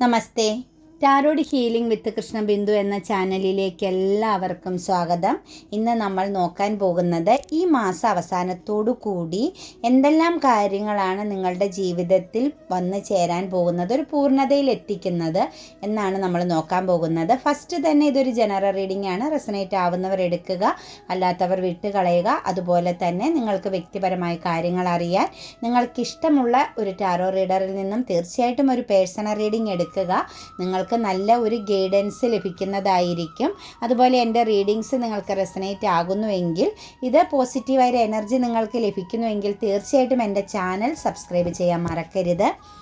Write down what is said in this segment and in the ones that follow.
नमस्ते। Tarot healing വിത്ത് കൃഷ്ണബിന്ദു എന്ന ചാനലിലേക്ക് എല്ലാവർക്കും സ്വാഗതം. ഇന്ന് നമ്മൾ നോക്കാൻ പോകുന്നത് ഈ മാസ അവസാനത്തോടു കൂടി എന്തെല്ലാം കാര്യങ്ങളാണ് നിങ്ങളുടെ ജീവിതത്തിൽ വന്നു ചേരാൻ പോകുന്നത് ഒരു പൂർണതയിൽ എത്തിക്കുന്നത് എന്നാണ് നമ്മൾ നോക്കാൻ പോകുന്നത്. ഫസ്റ്റ് തന്നെ ഇതൊരു ജനറൽ റീഡിംഗ് ആണ്. റെസനേറ്റ് ആവുന്നവർ എടുക്കുക അല്ലാത്തവർ വിട്ടുകളയുക. അതുപോലെ തന്നെ നിങ്ങൾക്ക് വ്യക്തിപരമായ കാര്യങ്ങൾ അറിയാൻ നിങ്ങൾക്ക് ഇഷ്ടമുള്ള ഒരു ടാരോ റീഡറിൽ നിന്നും തീർച്ചയായിട്ടും ഒരു പേഴ്സണൽ റീഡിംഗ് എടുക്കുക. നിങ്ങൾക്ക് നല്ല ഒരു ഗൈഡൻസ് ലഭിക്കുന്നതായിരിക്കും. അതുപോലെ എന്റെ റീഡിങ്സ് നിങ്ങൾക്ക് റെസനേറ്റ് ആകുന്നുവെങ്കിൽ ഇത് പോസിറ്റീവായ എനർജി നിങ്ങൾക്ക് ലഭിക്കുന്നുവെങ്കിൽ തീർച്ചയായിട്ടും എന്റെ ചാനൽ സബ്സ്ക്രൈബ് ചെയ്യാൻ മറക്കരുത്.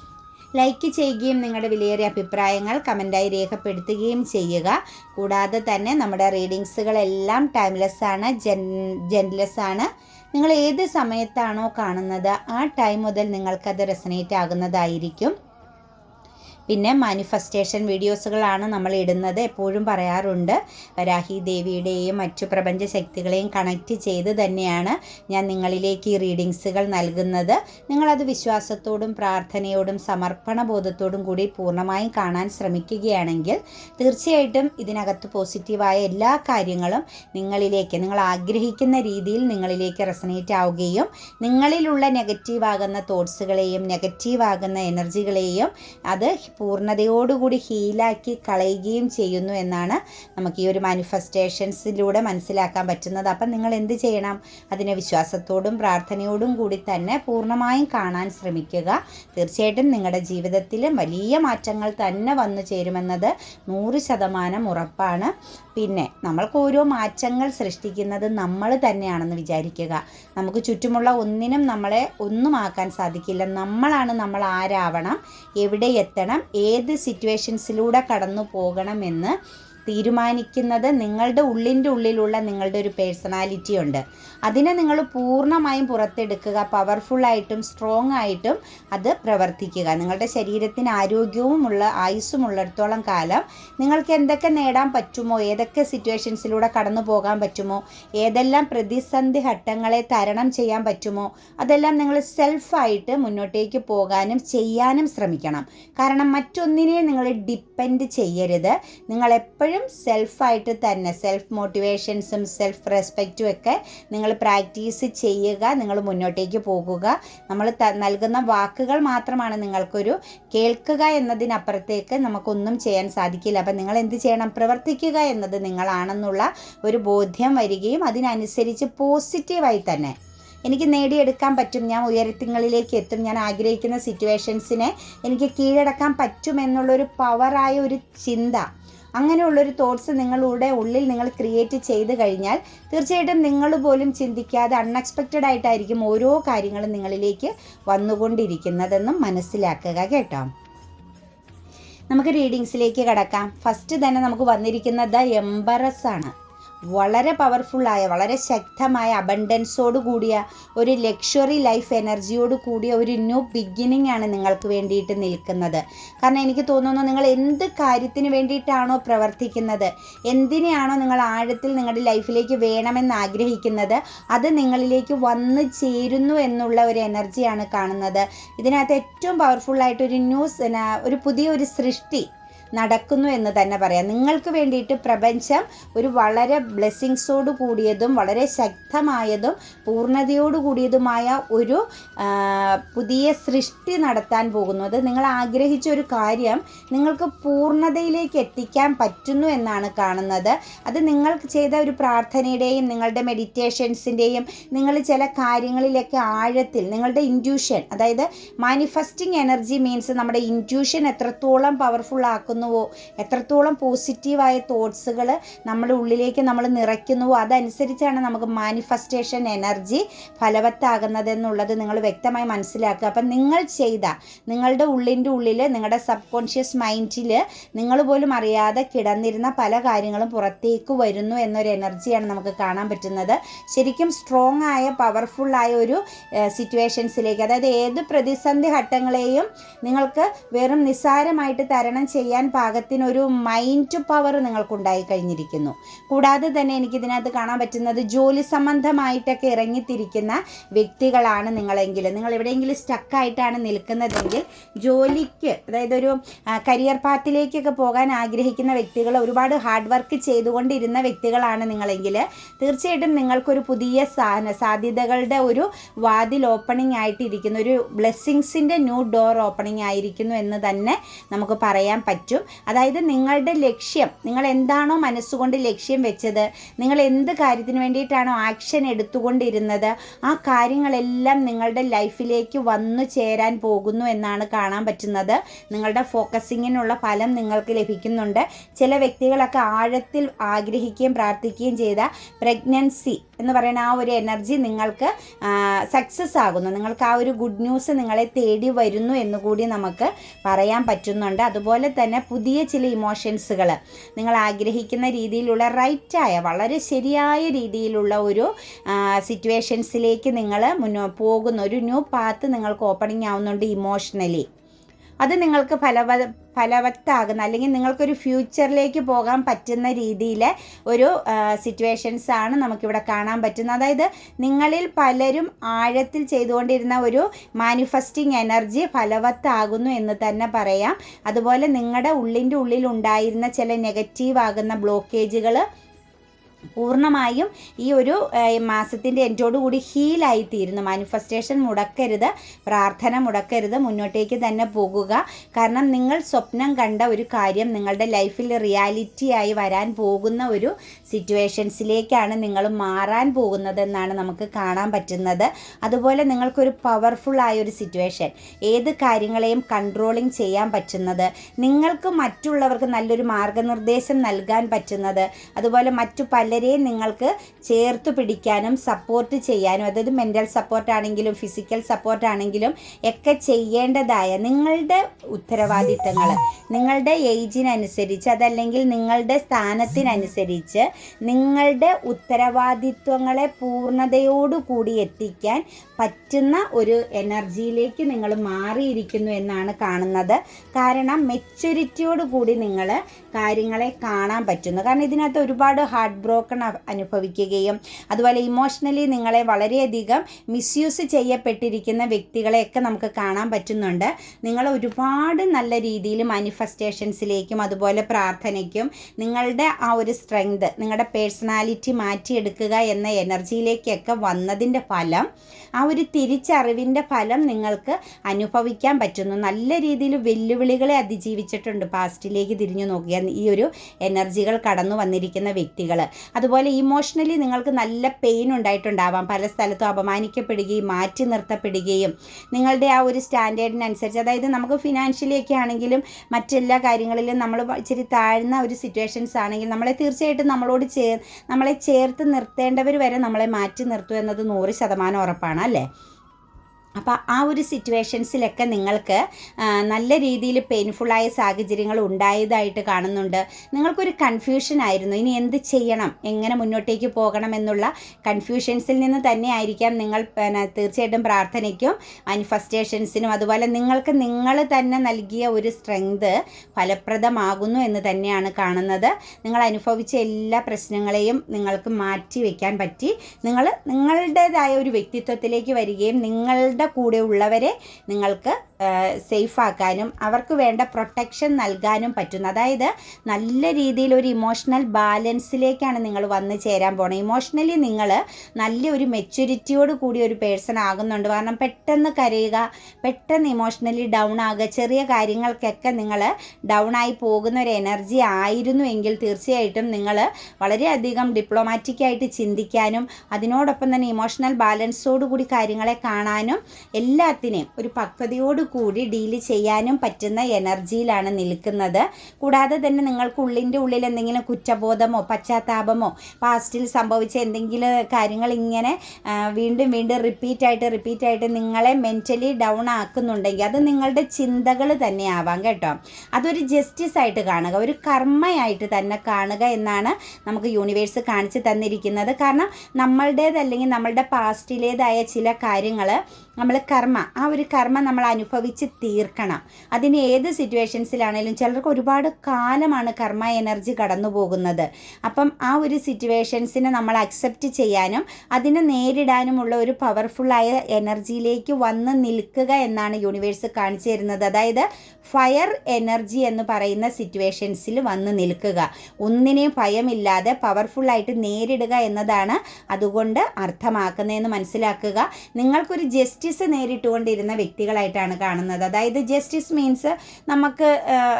ലൈക്ക് ചെയ്യുകയും നിങ്ങളുടെ വിലയേറിയ അഭിപ്രായങ്ങൾ കമന്റായി രേഖപ്പെടുത്തുകയും ചെയ്യുക. കൂടാതെ തന്നെ നമ്മുടെ റീഡിങ്സുകളെല്ലാം ടൈംലെസ് ആണ് ജെൻ ജെൻലെസ് ആണ്. നിങ്ങൾ ഏത് സമയത്താണോ കാണുന്നത് ആ ടൈം മുതൽ നിങ്ങൾക്കത് റെസനേറ്റ് ആകുന്നതായിരിക്കും. പിന്നെ മാനിഫെസ്റ്റേഷൻ വീഡിയോസുകളാണ് നമ്മൾ ഇടുന്നത്. എപ്പോഴും പറയാറുണ്ട് വരാഹി ദേവിയുടെയും മറ്റു പ്രപഞ്ച ശക്തികളെയും കണക്റ്റ് ചെയ്ത് തന്നെയാണ് ഞാൻ നിങ്ങളിലേക്ക് ഈ റീഡിങ്സുകൾ നൽകുന്നത്. നിങ്ങളത് വിശ്വാസത്തോടും പ്രാർത്ഥനയോടും സമർപ്പണ ബോധത്തോടും കൂടി പൂർണമായും കാണാൻ ശ്രമിക്കുകയാണെങ്കിൽ തീർച്ചയായിട്ടും ഇതിനകത്ത് പോസിറ്റീവായ എല്ലാ കാര്യങ്ങളും നിങ്ങളിലേക്ക് നിങ്ങൾ ആഗ്രഹിക്കുന്ന രീതിയിൽ നിങ്ങളിലേക്ക് റെസനേറ്റ് ആവുകയും നിങ്ങളിലുള്ള നെഗറ്റീവ് ആകുന്ന തോട്ട്സുകളെയും നെഗറ്റീവ് ആകുന്ന എനർജികളെയും അത് പൂർണതയോടുകൂടി ഹീലാക്കി കളയുകയും ചെയ്യുന്നു എന്നാണ് നമുക്ക് ഈ ഒരു മാനിഫെസ്റ്റേഷൻസിലൂടെ മനസ്സിലാക്കാൻ പറ്റുന്നത്. അപ്പം നിങ്ങൾ എന്ത് ചെയ്യണം? അതിനെ വിശ്വാസത്തോടും പ്രാർത്ഥനയോടും കൂടി തന്നെ പൂർണമായും കാണാൻ ശ്രമിക്കുക. തീർച്ചയായിട്ടും നിങ്ങളുടെ ജീവിതത്തിൽ വലിയ മാറ്റങ്ങൾ തന്നെ വന്നു ചേരുമെന്നത് നൂറ് ശതമാനം ഉറപ്പാണ്. പിന്നെ നമ്മൾക്ക് ഓരോ മാറ്റങ്ങൾ സൃഷ്ടിക്കുന്നത് നമ്മൾ തന്നെയാണെന്ന് വിചാരിക്കുക. നമുക്ക് ചുറ്റുമുള്ള ഒന്നിനും നമ്മളെ ഒന്നും ആക്കാൻ സാധിക്കില്ല. നമ്മളാണ് നമ്മൾ ആരാവണം? എവിടെ എത്തണം? ഏത് സിറ്റുവേഷൻസിലൂടെ കടന്നു പോകണമെന്ന് തീരുമാനിക്കുന്നത് നിങ്ങളുടെ ഉള്ളിന്റെ ഉള്ളിലുള്ള നിങ്ങളുടെ ഒരു പേഴ്സണാലിറ്റി ഉണ്ട്. അതിനെ നിങ്ങൾ പൂർണമായും പുറത്തെടുക്കുക പവർഫുള്ളായിട്ടും സ്ട്രോങ് ആയിട്ടും അത് പ്രവർത്തിക്കുക. നിങ്ങളുടെ ശരീരത്തിന് ആരോഗ്യവുമുള്ള ആയുസ്സുമുള്ളിടത്തോളം കാലം നിങ്ങൾക്ക് എന്തൊക്കെ നേടാൻ പറ്റുമോ ഏതൊക്കെ സിറ്റുവേഷൻസിലൂടെ കടന്നു പോകാൻ പറ്റുമോ ഏതെല്ലാം പ്രതിസന്ധി ഘട്ടങ്ങളെ തരണം ചെയ്യാൻ പറ്റുമോ അതെല്ലാം നിങ്ങൾ സെൽഫായിട്ട് മുന്നോട്ടേക്ക് പോകാനും ചെയ്യാനും ശ്രമിക്കണം. കാരണം മറ്റൊന്നിനെ നിങ്ങൾ ഡിപ്പെൻഡ് ചെയ്യരുത്. നിങ്ങൾ എപ്പോഴും സെൽഫായിട്ട് തന്നെ സെൽഫ് മോട്ടിവേഷൻസും സെൽഫ് റെസ്പെക്റ്റും ഒക്കെ നിങ്ങൾ പ്രാക്ടീസ് ചെയ്യുക നിങ്ങൾ മുന്നോട്ടേക്ക് പോകുക. നമ്മൾ നൽകുന്ന വാക്കുകൾ മാത്രമാണ് നിങ്ങൾക്കൊരു കേൾക്കുക എന്നതിനപ്പുറത്തേക്ക് നമുക്കൊന്നും ചെയ്യാൻ സാധിക്കില്ല. അപ്പം നിങ്ങൾ എന്ത് ചെയ്യണം? പ്രവർത്തിക്കുക എന്നത് നിങ്ങളാണെന്നുള്ള ഒരു ബോധ്യം വരികയും അതിനനുസരിച്ച് പോസിറ്റീവായി തന്നെ. എനിക്ക് നേടിയെടുക്കാൻ പറ്റും ഞാൻ ഉയരത്തിങ്ങളിലേക്ക് എത്തും ഞാൻ ആഗ്രഹിക്കുന്ന സിറ്റുവേഷൻസിനെ എനിക്ക് കീഴടക്കാൻ പറ്റുമെന്നുള്ളൊരു പവറായ ഒരു ചിന്ത അങ്ങനെയുള്ളൊരു തോട്ട്സ് നിങ്ങളുടെ ഉള്ളിൽ നിങ്ങൾ ക്രിയേറ്റ് ചെയ്ത് കഴിഞ്ഞാൽ തീർച്ചയായിട്ടും നിങ്ങൾ പോലും ചിന്തിക്കാതെ അൺഎക്സ്പെക്റ്റഡ് ആയിട്ടായിരിക്കും ഓരോ കാര്യങ്ങളും നിങ്ങളിലേക്ക് വന്നുകൊണ്ടിരിക്കുന്നതെന്നും മനസ്സിലാക്കുക കേട്ടോ. നമുക്ക് റീഡിങ്സിലേക്ക് കടക്കാം. ഫസ്റ്റ് തന്നെ നമുക്ക് വന്നിരിക്കുന്നത് എംബറസ് ആണ്. വളരെ പവർഫുള്ളായ വളരെ ശക്തമായ അബണ്ടൻസോട് കൂടിയ ഒരു ലക്ഷറി ലൈഫ് എനർജിയോട് കൂടിയ ഒരു ന്യൂ ബിഗിനിങ് ആണ് നിങ്ങൾക്ക് വേണ്ടിയിട്ട് നിൽക്കുന്നത്. കാരണം എനിക്ക് തോന്നുന്നു നിങ്ങൾ എന്ത് കാര്യത്തിന് വേണ്ടിയിട്ടാണോ പ്രവർത്തിക്കുന്നത് എന്തിനെയാണോ നിങ്ങൾ ആഴത്തിൽ നിങ്ങളുടെ ലൈഫിലേക്ക് വേണമെന്ന് ആഗ്രഹിക്കുന്നത് അത് നിങ്ങളിലേക്ക് വന്ന് ചേരുന്നു എന്നുള്ള ഒരു എനർജിയാണ് കാണുന്നത്. ഇതിനകത്ത് ഏറ്റവും പവർഫുള്ളായിട്ട് ഒരു ന്യൂസ് ഒരു പുതിയ ഒരു സൃഷ്ടി നടക്കുന്നു എന്ന് തന്നെ പറയാം. നിങ്ങൾക്ക് വേണ്ടിയിട്ട് പ്രപഞ്ചം ഒരു വളരെ ബ്ലെസ്സിങ്സോട് കൂടിയതും വളരെ ശക്തമായതും പൂർണതയോട് കൂടിയതുമായ ഒരു പുതിയ സൃഷ്ടി നടത്താൻ പോകുന്നത് നിങ്ങൾ ആഗ്രഹിച്ച ഒരു കാര്യം നിങ്ങൾക്ക് പൂർണതയിലേക്ക് എത്തിക്കാൻ പറ്റുന്നു എന്നാണ് കാണുന്നത്. അത് നിങ്ങൾക്ക് ചെയ്ത ഒരു പ്രാർത്ഥനയുടെയും നിങ്ങളുടെ മെഡിറ്റേഷൻസിന്റെയും നിങ്ങൾ ചില കാര്യങ്ങളിലൊക്കെ ആഴത്തിൽ നിങ്ങളുടെ ഇന്റ്യൂഷൻ അതായത് മാനിഫെസ്റ്റിംഗ് എനർജി മീൻസ് നമ്മുടെ ഇന്റ്യൂഷൻ എത്രത്തോളം പവർഫുൾ ആക്കുന്നു ഉണ്ടാക്കുന്നുവോ എത്രത്തോളം പോസിറ്റീവായ തോട്ട്സുകൾ നമ്മുടെ ഉള്ളിലേക്ക് നമ്മൾ നിറയ്ക്കുന്നുവോ? അതനുസരിച്ചാണ് നമുക്ക് മാനിഫെസ്റ്റേഷൻ എനർജി ഫലവത്താകുന്നതെന്നുള്ളത് നിങ്ങൾ വ്യക്തമായി മനസ്സിലാക്കുക. അപ്പം നിങ്ങൾ ചെയ്ത നിങ്ങളുടെ ഉള്ളിന്റെ ഉള്ളിൽ നിങ്ങളുടെ സബ് കോൺഷ്യസ് മൈൻഡിൽ നിങ്ങൾ പോലും അറിയാതെ കിടന്നിരുന്ന പല കാര്യങ്ങളും പുറത്തേക്ക് വരുന്നു എന്നൊരു എനർജിയാണ് നമുക്ക് കാണാൻ പറ്റുന്നത്. ശരിക്കും സ്ട്രോങ് ആയ പവർഫുള്ളായ ഒരു സിറ്റുവേഷൻസിലേക്ക് അതായത് ഏത് പ്രതിസന്ധി ഘട്ടങ്ങളെയും നിങ്ങൾക്ക് വെറും നിസ്സാരമായിട്ട് തരണം ചെയ്യാൻ പാകത്തിനൊരു മൈൻഡ് പവർ നിങ്ങൾക്കുണ്ടായി കഴിഞ്ഞിരിക്കുന്നു. കൂടാതെ തന്നെ എനിക്കിതിനകത്ത് കാണാൻ പറ്റുന്നത് ജോലി സംബന്ധമായിട്ടൊക്കെ ഇറങ്ങിത്തിരിക്കുന്ന വ്യക്തികളാണ് നിങ്ങളെങ്കിൽ. നിങ്ങൾ എവിടെയെങ്കിലും സ്റ്റക്കായിട്ടാണ് നിൽക്കുന്നതെങ്കിൽ ജോലിക്ക് അതായത് ഒരു കരിയർ പാത്തിലേക്കൊക്കെ പോകാൻ ആഗ്രഹിക്കുന്ന വ്യക്തികൾ ഒരുപാട് ഹാർഡ് വർക്ക് ചെയ്തുകൊണ്ടിരുന്ന വ്യക്തികളാണ് നിങ്ങളെങ്കിൽ തീർച്ചയായിട്ടും നിങ്ങൾക്കൊരു പുതിയ സാധ്യതകളുടെ ഒരു വാതിൽ ഓപ്പണിംഗ് ആയിട്ടിരിക്കുന്നു ഒരു ബ്ലെസ്സിങ്സിന്റെ ന്യൂ ഡോർ ഓപ്പണിംഗ് ആയിരിക്കുന്നു എന്ന് തന്നെ നമുക്ക് പറയാൻ പറ്റും. അതായത് നിങ്ങളുടെ ലക്ഷ്യം നിങ്ങൾ എന്താണോ മനസ്സുകൊണ്ട് ലക്ഷ്യം വെച്ചത് നിങ്ങൾ എന്ത് കാര്യത്തിന് വേണ്ടിയിട്ടാണോ ആക്ഷൻ എടുത്തുകൊണ്ടിരുന്നത് ആ കാര്യങ്ങളെല്ലാം നിങ്ങളുടെ ലൈഫിലേക്ക് വന്നു ചേരാൻ പോകുന്നു എന്നാണ് കാണാൻ പറ്റുന്നത്. നിങ്ങളുടെ ഫോക്കസിങ്ങിനുള്ള ഫലം നിങ്ങൾക്ക് ലഭിക്കുന്നുണ്ട്. ചില വ്യക്തികളൊക്കെ ആഴത്തിൽ ആഗ്രഹിക്കുകയും പ്രാർത്ഥിക്കുകയും ചെയ്ത പ്രഗ്നൻസി എന്ന് പറയുന്ന ആ ഒരു എനർജി നിങ്ങൾക്ക് സക്സസ് ആകുന്നു. നിങ്ങൾക്ക് ആ ഒരു ഗുഡ് ന്യൂസ് നിങ്ങളെ തേടി വരുന്നു എന്ന് കൂടി നമുക്ക് പറയാൻ പറ്റുന്നുണ്ട്. അതുപോലെ തന്നെ പുതിയ ചില ഇമോഷൻസുകൾ നിങ്ങൾ ആഗ്രഹിക്കുന്ന രീതിയിലുള്ള റൈറ്റായ വളരെ ശരിയായ രീതിയിലുള്ള ഒരു സിറ്റുവേഷൻസിലേക്ക് നിങ്ങൾ മുന്നോ പോകുന്ന ഒരു ന്യൂ പാത്ത് നിങ്ങൾക്ക് ഓപ്പണിംഗ് ആവുന്നുണ്ട് ഇമോഷണലി അത് നിങ്ങൾക്ക് ഫലവ ഫലവത്താകുന്ന അല്ലെങ്കിൽ നിങ്ങൾക്കൊരു ഫ്യൂച്ചറിലേക്ക് പോകാൻ പറ്റുന്ന രീതിയിൽ ഒരു സിറ്റുവേഷൻസ് ആണ് നമുക്കിവിടെ കാണാൻ പറ്റുന്നത്. അതായത് നിങ്ങളിൽ പലരും ആഴത്തിൽ ചെയ്തുകൊണ്ടിരുന്ന ഒരു മാനിഫെസ്റ്റിംഗ് എനർജി ഫലവത്താകുന്നു എന്ന് തന്നെ പറയാം. അതുപോലെ നിങ്ങളുടെ ഉള്ളിന്റെ ഉള്ളിൽ ഉണ്ടായിരുന്ന ചില നെഗറ്റീവ് ആകുന്ന ബ്ലോക്കേജുകൾ പൂർണമായും ഈ ഒരു മാസത്തിന്റെ എൻഡോടുകൂടി ഹീലായി തീരുന്നു മാനിഫെസ്റ്റേഷൻ മുടക്കരുത് പ്രാർത്ഥന മുടക്കരുത് മുന്നോട്ടേക്ക് തന്നെ പോകുക. കാരണം നിങ്ങൾ സ്വപ്നം കണ്ട ഒരു കാര്യം നിങ്ങളുടെ ലൈഫിൽ റിയാലിറ്റി ആയി വരാൻ പോകുന്ന ഒരു സിറ്റുവേഷൻസിലേക്കാണ് നിങ്ങൾ മാറാൻ പോകുന്നത് എന്നാണ് നമുക്ക് കാണാൻ പറ്റുന്നത്. അതുപോലെ നിങ്ങൾക്കൊരു പവർഫുൾ ആയ ഒരു സിറ്റുവേഷൻ ഏത് കാര്യങ്ങളെയും കൺട്രോളിങ് ചെയ്യാൻ പറ്റുന്നത് നിങ്ങൾക്ക് മറ്റുള്ളവർക്ക് നല്ലൊരു മാർഗനിർദ്ദേശം നൽകാൻ പറ്റുന്നത് അതുപോലെ മറ്റു പലരെയും നിങ്ങൾക്ക് ചേർത്ത് പിടിക്കാനും സപ്പോർട്ട് ചെയ്യാനും അതായത് മെന്റൽ സപ്പോർട്ടാണെങ്കിലും ഫിസിക്കൽ സപ്പോർട്ടാണെങ്കിലും ഒക്കെ ചെയ്യേണ്ടതായ നിങ്ങളുടെ ഉത്തരവാദിത്തങ്ങൾ നിങ്ങളുടെ ഏജിനനുസരിച്ച് അതല്ലെങ്കിൽ നിങ്ങളുടെ സ്ഥാനത്തിനനുസരിച്ച് നിങ്ങളുടെ ഉത്തരവാദിത്വങ്ങളെ പൂർണതയോടുകൂടി എത്തിക്കാൻ പറ്റുന്ന ഒരു എനർജിയിലേക്ക് നിങ്ങൾ മാറിയിരിക്കുന്നു എന്നാണ് കാണുന്നത്. കാരണം മെച്യൂരിറ്റിയോട് കൂടി നിങ്ങൾ കാര്യങ്ങളെ കാണാൻ പറ്റുന്നു. കാരണം ഇതിനകത്ത് ഒരുപാട് ഹാർട്ട് ബ്രോക്കൺ അനുഭവിക്കുകയും അതുപോലെ ഇമോഷണലി നിങ്ങളെ വളരെയധികം മിസ്യൂസ് ചെയ്യപ്പെട്ടിരിക്കുന്ന വ്യക്തികളെയൊക്കെ നമുക്ക് കാണാൻ പറ്റുന്നുണ്ട്. നിങ്ങൾ ഒരുപാട് നല്ല രീതിയിൽ മാനിഫെസ്റ്റേഷൻസിലേക്കും അതുപോലെ പ്രാർത്ഥനയ്ക്കും നിങ്ങളുടെ ആ ഒരു സ്ട്രെങ്ത് നിങ്ങളുടെ പേഴ്സണാലിറ്റി മാറ്റിയെടുക്കുക എന്ന എനർജിയിലേക്കൊക്കെ വന്നതിന്റെ ഫലം ആ ഒരു തിരിച്ചറിവിന്റെ ഫലം നിങ്ങൾക്ക് അനുഭവിക്കാൻ പറ്റുന്നു. നല്ല രീതിയിൽ വെല്ലുവിളികളെ അതിജീവിച്ചിട്ടുണ്ട്. പാസ്റ്റിലേക്ക് തിരിഞ്ഞു നോക്കിയാൽ ഈ ഒരു എനർജികൾ കടന്നു വന്നിരിക്കുന്ന വ്യക്തികൾ. അതുപോലെ ഇമോഷണലി നിങ്ങൾക്ക് നല്ല പെയിൻ ഉണ്ടായിട്ടുണ്ടാവാം. പല സ്ഥലത്തും അപമാനിക്കപ്പെടുകയും മാറ്റി നിർത്തപ്പെടുകയും നിങ്ങളുടെ ആ ഒരു സ്റ്റാൻഡേർഡിനനുസരിച്ച് അതായത് നമുക്ക് ഫിനാൻഷ്യലി ഒക്കെ ആണെങ്കിലും മറ്റെല്ലാ കാര്യങ്ങളിലും നമ്മൾ ഇച്ചിരി താഴ്ന്ന ഒരു സിറ്റുവേഷൻസ് ആണെങ്കിൽ നമ്മളെ തീർച്ചയായിട്ടും നമ്മളോട് ചേർ നമ്മളെ ചേർത്ത് നിർത്തേണ്ടവർ വരെ നമ്മളെ മാറ്റി നിർത്തും എന്നത് നൂറ് ശതമാനം ഉറപ്പാണ് അല്ലേ? അപ്പോൾ ആ ഒരു സിറ്റുവേഷൻസിലൊക്കെ നിങ്ങൾക്ക് നല്ല രീതിയിൽ പെയിൻഫുള്ളായ സാഹചര്യങ്ങൾ ഉണ്ടായതായിട്ട് കാണുന്നുണ്ട്. നിങ്ങൾക്കൊരു കൺഫ്യൂഷൻ ആയിരുന്നു. ഇനി എന്ത് ചെയ്യണം? എങ്ങനെ മുന്നോട്ടേക്ക് പോകണം എന്നുള്ള കൺഫ്യൂഷൻസിൽ നിന്ന് തന്നെ ആയിരിക്കാം നിങ്ങൾ പിന്നെ തീർച്ചയായിട്ടും പ്രാർത്ഥനയ്ക്കും മാനിഫെസ്റ്റേഷൻസിനും അതുപോലെ നിങ്ങൾക്ക് നിങ്ങൾ തന്നെ നൽകിയ ഒരു സ്ട്രെങ്ത് ഫലപ്രദമാകുന്നു എന്ന് തന്നെയാണ് കാണുന്നത്. നിങ്ങൾ അനുഭവിച്ച എല്ലാ പ്രശ്നങ്ങളെയും നിങ്ങൾക്ക് മാറ്റി വയ്ക്കാൻ പറ്റി. നിങ്ങൾ നിങ്ങളുടേതായ ഒരു വ്യക്തിത്വത്തിലേക്ക് വരികയും നിങ്ങളുടെ കൂടെ ഉള്ളവരെ നിങ്ങൾക്ക് സേഫ് ആക്കാനും അവർക്ക് വേണ്ട പ്രൊട്ടക്ഷൻ നൽകാനും പറ്റുന്നു അതായത് നല്ല രീതിയിൽ ഒരു ഇമോഷണൽ ബാലൻസിലേക്കാണ് നിങ്ങൾ വന്ന് ചേരാൻ പോകുന്നത് ഇമോഷണലി നിങ്ങൾ നല്ലൊരു മെച്യൂരിറ്റിയോട് കൂടി ഒരു പേഴ്സൺ ആകുന്നുണ്ട്. കാരണം പെട്ടെന്ന് കരയുക പെട്ടെന്ന് ഇമോഷണലി ഡൗൺ ആകുക ചെറിയ കാര്യങ്ങൾക്കൊക്കെ നിങ്ങൾ ഡൗൺ ആയി പോകുന്ന ഒരു എനർജി ആയിരുന്നു എങ്കിൽ തീർച്ചയായിട്ടും നിങ്ങൾ വളരെയധികം ഡിപ്ലോമാറ്റിക് ആയിട്ട് ചിന്തിക്കാനും അതിനോടൊപ്പം തന്നെ ഇമോഷണൽ ബാലൻസോടുകൂടി കാര്യങ്ങളെ കാണാനും എല്ലാത്തിനെയും ഒരു പക്വതയോട് കൂടി ഡീൽ ചെയ്യാനും പറ്റുന്ന എനർജിയിലാണ് നിൽക്കുന്നത്. കൂടാതെ തന്നെ നിങ്ങൾക്ക് ഉള്ളിന്റെ ഉള്ളിൽ എന്തെങ്കിലും കുറ്റബോധമോ പശ്ചാത്താപമോ പാസ്റ്റിൽ സംഭവിച്ച എന്തെങ്കിലും കാര്യങ്ങൾ ഇങ്ങനെ വീണ്ടും വീണ്ടും റിപ്പീറ്റായിട്ട് റിപ്പീറ്റായിട്ട് നിങ്ങളെ മെന്റലി ഡൗൺ ആക്കുന്നുണ്ടെങ്കിൽ അത് നിങ്ങളുടെ ചിന്തകൾ തന്നെ ആവാം കേട്ടോ. അതൊരു ജസ്റ്റിസ് ആയിട്ട് കാണുക ഒരു കർമ്മയായിട്ട് തന്നെ കാണുക എന്നാണ് നമുക്ക് യൂണിവേഴ്സ് കാണിച്ചു തന്നിരിക്കുന്നത്. കാരണം നമ്മളുടേത് അല്ലെങ്കിൽ നമ്മളുടെ പാസ്റ്റിലേതായ ചില കാര്യങ്ങൾ നമ്മൾ കർമ്മ ആ ഒരു കർമ്മ നമ്മൾ അനുഭവിച്ച് തീർക്കണം. അതിന് ഏത് സിറ്റുവേഷൻസിലാണേലും ചിലർക്ക് ഒരുപാട് കാലമാണ് കർമ്മ എനർജി കടന്നു പോകുന്നത്. അപ്പം ആ ഒരു സിറ്റുവേഷൻസിനെ നമ്മൾ അക്സെപ്റ്റ് ചെയ്യാനും അതിനെ നേരിടാനുമുള്ള ഒരു പവർഫുള്ളായ എനർജിയിലേക്ക് വന്ന് നിൽക്കുക എന്നാണ് യൂണിവേഴ്സ് കാണിച്ചു തരുന്നത്. അതായത് ഫയർ എനർജി എന്ന് പറയുന്ന സിറ്റുവേഷൻസിൽ വന്ന് നിൽക്കുക. ഒന്നിനെയും ഭയമില്ലാതെ പവർഫുള്ളായിട്ട് നേരിടുക എന്നതാണ് അതുകൊണ്ട് അർത്ഥമാക്കുന്നതെന്ന് മനസ്സിലാക്കുക. നിങ്ങൾക്കൊരു ജസ്റ്റിസ് നേരിട്ടുകൊണ്ടിരുന്ന വ്യക്തികളായിട്ടാണ് കാണുന്നത്. അതായത് ജസ്റ്റിസ് മീൻസ് നമുക്ക്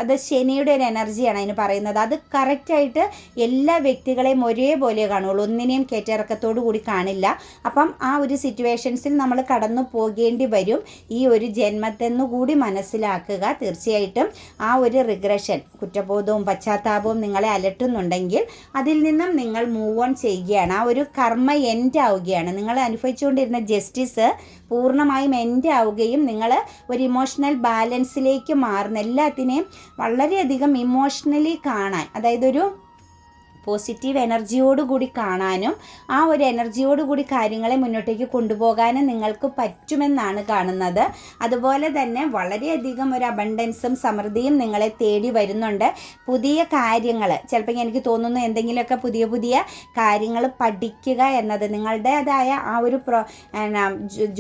അത് ശനിയുടെ ഒരു എനർജിയാണ് അതിന് പറയുന്നത്. അത് കറക്റ്റായിട്ട് എല്ലാ വ്യക്തികളെയും ഒരേപോലെ കാണുള്ളൂ. ഒന്നിനെയും കയറ്റിറക്കത്തോടു കൂടി കാണില്ല. അപ്പം ആ ഒരു സിറ്റുവേഷൻസിൽ നമ്മൾ കടന്നു പോകേണ്ടി വരും. ഈ ഒരു ജന്മത്തെന്നു കൂടി മനസ്സിലാക്കുക. തീർച്ചയായിട്ടും ആ ഒരു റിഗ്രഷൻ കുറ്റബോധവും പശ്ചാത്താപവും നിങ്ങളെ അലട്ടുന്നുണ്ടെങ്കിൽ അതിൽ നിന്നും നിങ്ങൾ മൂവ് ഓൺ ചെയ്യുകയാണ്. ആ ഒരു കർമ്മ എൻഡ് ആവുകയാണ്. നിങ്ങൾ അനുഭവിച്ചുകൊണ്ടിരുന്ന ജസ്റ്റിസ് പൂർണമായും എൻഡ് ആവുകയും നിങ്ങൾ ഒരു ഇമോഷണൽ ബാലൻസിലേക്ക് മാറുന്ന എല്ലാത്തിനെയും വളരെയധികം ഇമോഷണലി കാണാൻ അതായത് ഒരു പോസിറ്റീവ് എനർജിയോടുകൂടി കാണാനും ആ ഒരു എനർജിയോടുകൂടി കാര്യങ്ങളെ മുന്നോട്ടേക്ക് കൊണ്ടുപോകാനും നിങ്ങൾക്ക് പറ്റുമെന്നാണ് കാണുന്നത്. അതുപോലെ തന്നെ വളരെയധികം ഒരു അബണ്ടൻസും സമൃദ്ധിയും നിങ്ങളെ തേടി വരുന്നുണ്ട്. പുതിയ കാര്യങ്ങൾ ചിലപ്പോൾ എനിക്ക് തോന്നുന്നു എന്തെങ്കിലുമൊക്കെ പുതിയ പുതിയ കാര്യങ്ങൾ പഠിക്കുക എന്നത് നിങ്ങളുടേതായ ആ ഒരു പ്രോ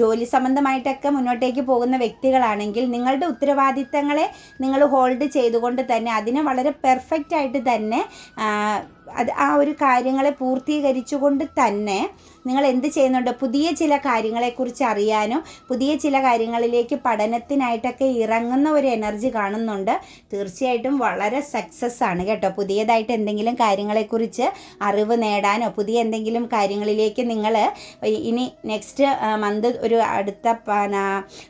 ജോലി സംബന്ധമായിട്ടൊക്കെ മുന്നോട്ടേക്ക് പോകുന്ന വ്യക്തികളാണെങ്കിൽ നിങ്ങളുടെ ഉത്തരവാദിത്തങ്ങളെ നിങ്ങൾ ഹോൾഡ് ചെയ്തുകൊണ്ട് തന്നെ അതിനെ വളരെ പെർഫെക്റ്റ് ആയിട്ട് തന്നെ അത് ആ ഒരു കാര്യങ്ങളെ പൂർത്തീകരിച്ചുകൊണ്ട് തന്നെ നിങ്ങൾ എന്ത് ചെയ്യുന്നുണ്ട്? പുതിയ ചില കാര്യങ്ങളെക്കുറിച്ച് അറിയാനും പുതിയ ചില കാര്യങ്ങളിലേക്ക് പഠനത്തിനായിട്ടൊക്കെ ഇറങ്ങുന്ന ഒരു എനർജി കാണുന്നുണ്ട്. തീർച്ചയായിട്ടും വളരെ സക്സസ് ആണ് കേട്ടോ. പുതിയതായിട്ട് എന്തെങ്കിലും കാര്യങ്ങളെക്കുറിച്ച് അറിവ് നേടാനോ പുതിയ എന്തെങ്കിലും കാര്യങ്ങളിലേക്ക് നിങ്ങൾ ഇനി നെക്സ്റ്റ് മന്ത് ഒരു അടുത്ത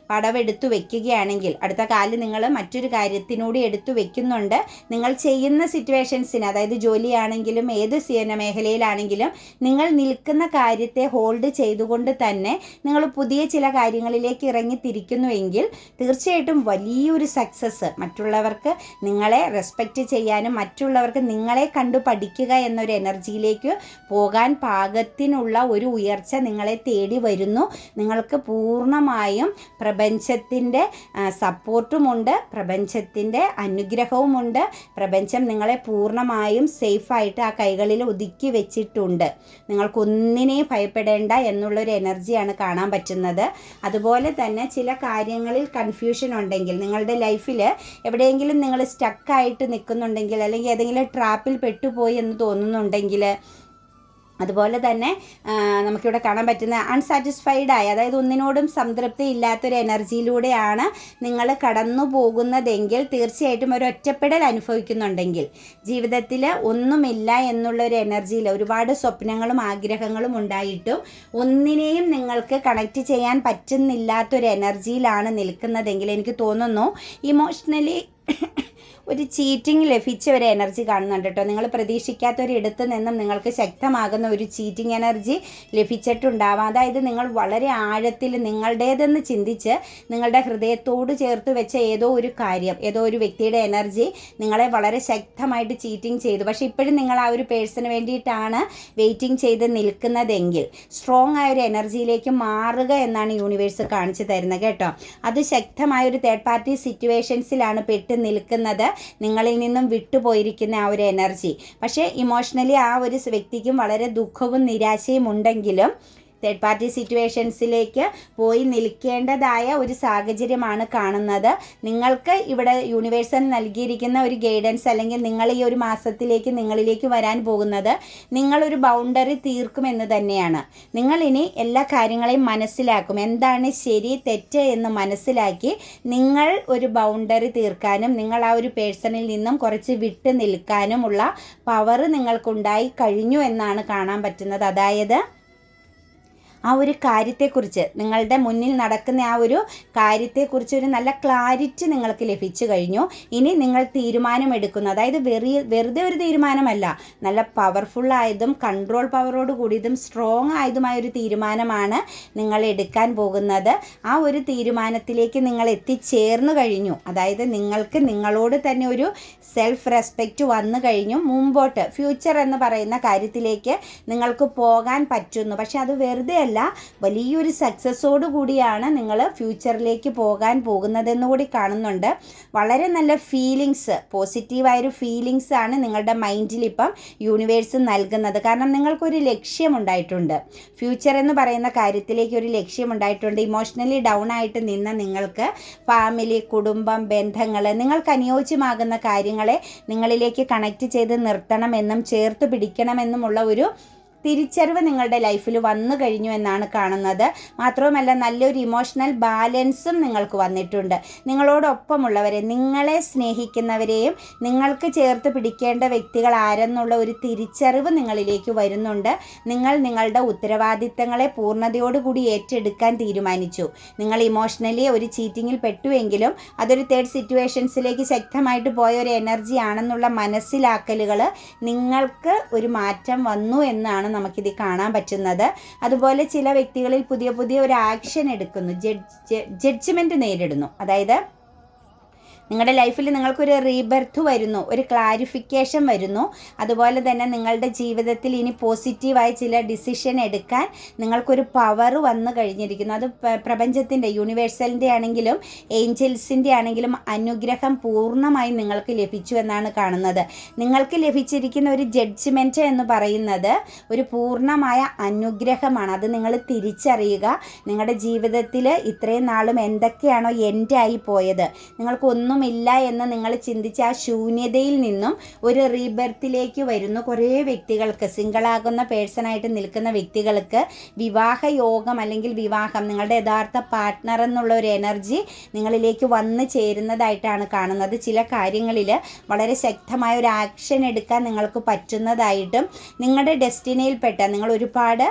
പടവെടുത്തു വെക്കുകയാണെങ്കിൽ അടുത്ത കാലം നിങ്ങൾ മറ്റൊരു കാര്യത്തിനൂടി എടുത്തു വെക്കുന്നുണ്ട്. നിങ്ങൾ ചെയ്യുന്ന സിറ്റുവേഷൻസിന് അതായത് ജോലിയാണെങ്കിലും ഏത് മേഖലയിലാണെങ്കിലും നിങ്ങൾ നിൽക്കുന്ന കാര്യത്തെ ഹോൾഡ് ചെയ്തുകൊണ്ട് തന്നെ നിങ്ങൾ പുതിയ ചില കാര്യങ്ങളിലേക്ക് ഇറങ്ങി തിരിക്കുന്നുവെങ്കിൽ തീർച്ചയായിട്ടും വലിയൊരു സക്സസ് മറ്റുള്ളവർക്ക് നിങ്ങളെ റെസ്പെക്റ്റ് ചെയ്യാനും മറ്റുള്ളവർക്ക് നിങ്ങളെ കണ്ടു പഠിക്കുക എന്നൊരു എനർജിയിലേക്ക് പോകാൻ പാകത്തിനുള്ള ഒരു ഉയർച്ച നിങ്ങളെ തേടി വരുന്നു. നിങ്ങൾക്ക് പൂർണമായും പ്രപഞ്ചത്തിന്റെ സപ്പോർട്ടുമുണ്ട് പ്രപഞ്ചത്തിന്റെ അനുഗ്രഹവുമുണ്ട്. പ്രപഞ്ചം നിങ്ങളെ പൂർണമായും സേഫായിട്ട് ആ കൈകളിൽ ഒതുക്കി വെച്ചിട്ടുണ്ട്. നിങ്ങൾക്കൊന്നിനെയും ഭയപ്പെടേണ്ട എന്നുള്ളൊരു എനർജിയാണ് കാണാൻ പറ്റുന്നത്. അതുപോലെ തന്നെ ചില കാര്യങ്ങളിൽ കൺഫ്യൂഷൻ ഉണ്ടെങ്കിൽ നിങ്ങളുടെ ലൈഫിൽ എവിടെയെങ്കിലും നിങ്ങൾ സ്റ്റക്കായിട്ട് നിൽക്കുന്നുണ്ടെങ്കിൽ അല്ലെങ്കിൽ ഏതെങ്കിലും ട്രാപ്പിൽ പെട്ടുപോയി എന്ന് തോന്നുന്നുണ്ടെങ്കിൽ അതുപോലെ തന്നെ നമുക്കിവിടെ കാണാൻ പറ്റുന്ന അൺസാറ്റിസ്ഫൈഡ് ആയ അതായത് ഒന്നിനോടും സംതൃപ്തി ഇല്ലാത്തൊരു എനർജിയിലൂടെയാണ് നിങ്ങൾ കടന്നു പോകുന്നതെങ്കിൽ തീർച്ചയായിട്ടും ഒരു ഒറ്റപ്പെടൽ അനുഭവിക്കുന്നുണ്ടെങ്കിൽ ജീവിതത്തിൽ ഒന്നുമില്ല എന്നുള്ളൊരു എനർജിയിൽ ഒരുപാട് സ്വപ്നങ്ങളും ആഗ്രഹങ്ങളും ഉണ്ടായിട്ടും ഒന്നിനെയും നിങ്ങൾക്ക് കണക്റ്റ് ചെയ്യാൻ പറ്റുന്നില്ലാത്തൊരു എനർജിയിലാണ് നിൽക്കുന്നതെങ്കിൽ എനിക്ക് തോന്നുന്നു ഇമോഷണലി ഒരു ചീറ്റിംഗ് ലഭിച്ച ഒരു എനർജി കാണുന്നുണ്ട് കേട്ടോ. നിങ്ങൾ പ്രതീക്ഷിക്കാത്ത ഒരു ഇടത്ത് നിന്നും നിങ്ങൾക്ക് ശക്തമാകുന്ന ഒരു ചീറ്റിംഗ് എനർജി ലഭിച്ചിട്ടുണ്ടാവാം. അതായത് നിങ്ങൾ വളരെ ആഴത്തിൽ നിങ്ങളുടേതെന്ന് ചിന്തിച്ച് നിങ്ങളുടെ ഹൃദയത്തോട് ചേർത്ത് വെച്ച ഏതോ ഒരു കാര്യം ഏതോ ഒരു വ്യക്തിയുടെ എനർജി നിങ്ങളെ വളരെ ശക്തമായിട്ട് ചീറ്റിംഗ് ചെയ്തു. പക്ഷേ ഇപ്പോഴും നിങ്ങൾ ആ ഒരു പേഴ്സണ് വേണ്ടിയിട്ടാണ് വെയിറ്റിംഗ് ചെയ്ത് നിൽക്കുന്നതെങ്കിൽ സ്ട്രോങ് ആയ ഒരു എനർജിയിലേക്ക് മാറുക എന്നാണ് യൂണിവേഴ്സ് കാണിച്ചു തരുന്നത് കേട്ടോ. അത് ശക്തമായ ഒരു തേർഡ് പാർട്ടി സിറ്റുവേഷൻസിലാണ് പെട്ട് നിൽക്കുന്നത്. നിങ്ങളിൽ നിന്നും വിട്ടുപോയിരിക്കുന്ന ആ ഒരു എനർജി പക്ഷേ ഇമോഷണലി ആ ഒരു വ്യക്തിക്കും വളരെ ദുഃഖവും നിരാശയും ഉണ്ടെങ്കിലും തേർഡ് പാർട്ടി സിറ്റുവേഷൻസിലേക്ക് പോയി നിൽക്കേണ്ടതായ ഒരു സാഹചര്യമാണ് കാണുന്നത്. നിങ്ങൾക്ക് ഇവിടെ യൂണിവേഴ്സൽ നൽകിയിരിക്കുന്ന ഒരു ഗൈഡൻസ് അല്ലെങ്കിൽ നിങ്ങൾ ഈ ഒരു മാസത്തിലേക്ക് നിങ്ങളിലേക്ക് വരാൻ പോകുന്നത് നിങ്ങളൊരു ബൗണ്ടറി തീർക്കുമെന്ന് തന്നെയാണ്. നിങ്ങൾ ഇനി എല്ലാ കാര്യങ്ങളെയും മനസ്സിലാക്കും. എന്താണ് ശരി തെറ്റ് എന്ന് മനസ്സിലാക്കി നിങ്ങൾ ഒരു ബൗണ്ടറി തീർക്കാനും നിങ്ങൾ ആ ഒരു പേഴ്സണിൽ നിന്നും കുറച്ച് വിട്ട് നിൽക്കാനുമുള്ള പവർ നിങ്ങൾക്കുണ്ടായി കഴിഞ്ഞു എന്നാണ് കാണാൻ പറ്റുന്നത്. അതായത് ആ ഒരു കാര്യത്തെക്കുറിച്ച് നിങ്ങളുടെ മുന്നിൽ നടക്കുന്ന ആ ഒരു കാര്യത്തെക്കുറിച്ച് ഒരു നല്ല ക്ലാരിറ്റി നിങ്ങൾക്ക് ലഭിച്ചു കഴിഞ്ഞു. ഇനി നിങ്ങൾ തീരുമാനമെടുക്കുന്നു. അതായത് വെറിയ വെറുതെ ഒരു തീരുമാനമല്ല നല്ല പവർഫുള്ളായതും കൺട്രോൾ പവറോട് കൂടിയതും സ്ട്രോങ് ആയതുമായ ഒരു തീരുമാനമാണ് നിങ്ങൾ എടുക്കാൻ പോകുന്നത്. ആ ഒരു തീരുമാനത്തിലേക്ക് നിങ്ങൾ എത്തിച്ചേർന്നു കഴിഞ്ഞു. അതായത് നിങ്ങൾക്ക് നിങ്ങളോട് തന്നെ ഒരു സെൽഫ് റെസ്പെക്റ്റ് വന്നു കഴിഞ്ഞു. മുമ്പോട്ട് ഫ്യൂച്ചർ എന്ന് പറയുന്ന കാര്യത്തിലേക്ക് നിങ്ങൾക്ക് പോകാൻ പറ്റുന്നു. പക്ഷെ അത് വെറുതെ മാത്രമല്ല വലിയൊരു സക്സസ്സോടു കൂടിയാണ് നിങ്ങൾ ഫ്യൂച്ചറിലേക്ക് പോകാൻ പോകുന്നതെന്ന് കൂടി കാണുന്നുണ്ട്. വളരെ നല്ല ഫീലിങ്സ് പോസിറ്റീവായൊരു ഫീലിങ്സ് ആണ് നിങ്ങളുടെ മൈൻഡിൽ ഇപ്പം യൂണിവേഴ്സ് നൽകുന്നത്. കാരണം നിങ്ങൾക്കൊരു ലക്ഷ്യമുണ്ടായിട്ടുണ്ട്. ഫ്യൂച്ചർ എന്ന് പറയുന്ന കാര്യത്തിലേക്ക് ഒരു ലക്ഷ്യമുണ്ടായിട്ടുണ്ട്. ഇമോഷണലി ഡൗൺ ആയിട്ട് നിന്ന് നിങ്ങൾക്ക് ഫാമിലി കുടുംബം ബന്ധങ്ങൾ നിങ്ങൾക്ക് അനുയോജ്യമാകുന്ന കാര്യങ്ങളെ നിങ്ങളിലേക്ക് കണക്ട് ചെയ്ത് നിർത്തണമെന്നും ചേർത്ത് പിടിക്കണമെന്നുമുള്ള ഒരു തിരിച്ചറിവ് നിങ്ങളുടെ ലൈഫിൽ വന്നു കഴിഞ്ഞു എന്നാണ് കാണുന്നത്. മാത്രവുമല്ല നല്ലൊരു ഇമോഷണൽ ബാലൻസും നിങ്ങൾക്ക് വന്നിട്ടുണ്ട്. നിങ്ങളോടൊപ്പമുള്ളവരെ നിങ്ങളെ സ്നേഹിക്കുന്നവരെയും നിങ്ങൾക്ക് ചേർത്ത് പിടിക്കേണ്ട വ്യക്തികൾ ആരെന്നുള്ള ഒരു തിരിച്ചറിവ് നിങ്ങളിലേക്ക് വരുന്നുണ്ട്. നിങ്ങൾ നിങ്ങളുടെ ഉത്തരവാദിത്തങ്ങളെ പൂർണതയോടുകൂടി ഏറ്റെടുക്കാൻ തീരുമാനിച്ചു. നിങ്ങൾ ഇമോഷണലി ഒരു ചീറ്റിങ്ങിൽ പെട്ടുവെങ്കിലും അതൊരു തേർഡ് സിറ്റുവേഷൻസിലേക്ക് ശക്തമായിട്ട് പോയ ഒരു എനർജി ആണെന്നുള്ള മനസ്സിലാക്കലുകൾ നിങ്ങൾക്ക് ഒരു മാറ്റം വന്നു എന്നാണ് നമുക്കിത് കാണാൻ പറ്റുന്നത്. അതുപോലെ ചില വ്യക്തികളിൽ പുതിയ പുതിയ ഒരു ആക്ഷൻ എടുക്കുന്നു. ജഡ്ജ് ജഡ്ജ്മെന്റ് നേരിടുന്നു. അതായത് നിങ്ങളുടെ ലൈഫിൽ നിങ്ങൾക്കൊരു റീബർത്ത് വരുന്നു ഒരു ക്ലാരിഫിക്കേഷൻ വരുന്നു. അതുപോലെ തന്നെ നിങ്ങളുടെ ജീവിതത്തിൽ ഇനി പോസിറ്റീവായ ചില ഡിസിഷൻ എടുക്കാൻ നിങ്ങൾക്കൊരു പവർ വന്നു കഴിഞ്ഞിരിക്കുന്നു. അത് പ്രപഞ്ചത്തിന്റെ യൂണിവേഴ്സലിന്റെ ആണെങ്കിലും ഏഞ്ചൽസിന്റെ ആണെങ്കിലും അനുഗ്രഹം പൂർണമായി നിങ്ങൾക്ക് ലഭിച്ചു എന്നാണ് കാണുന്നത്. നിങ്ങൾക്ക് ലഭിച്ചിരിക്കുന്ന ഒരു ജഡ്ജ്മെന്റ് എന്ന് പറയുന്നത് ഒരു പൂർണമായ അനുഗ്രഹമാണ്. അത് നിങ്ങൾ തിരിച്ചറിയുക നിങ്ങളുടെ ജീവിതത്തിൽ ഇത്രയും നാളും എന്തൊക്കെയാണോ ആയി പോയത്. നിങ്ങൾക്കൊന്നും ഒന്നുമില്ല എന്ന് നിങ്ങൾ ചിന്തിച്ച ആ ശൂന്യതയിൽ നിന്നും ഒരു റീബർത്തിലേക്ക് വരുന്നു കുറേ വ്യക്തികൾക്ക് സിംഗിളാകുന്ന പേഴ്സണായിട്ട് നിൽക്കുന്ന വ്യക്തികൾക്ക് വിവാഹ യോഗം അല്ലെങ്കിൽ വിവാഹം നിങ്ങളുടെ യഥാർത്ഥ പാർട്ട്ണർ എന്നുള്ള ഒരു എനർജി നിങ്ങളിലേക്ക് വന്നു ചേരുന്നതായിട്ടാണ് കാണുന്നത്. ചില കാര്യങ്ങളിൽ വളരെ ശക്തമായ ഒരു ആക്ഷൻ എടുക്കാൻ നിങ്ങൾക്ക് പറ്റുന്നതായിട്ടും നിങ്ങളുടെ ഡെസ്റ്റിനിയിൽപ്പെട്ട നിങ്ങൾ ഒരുപാട്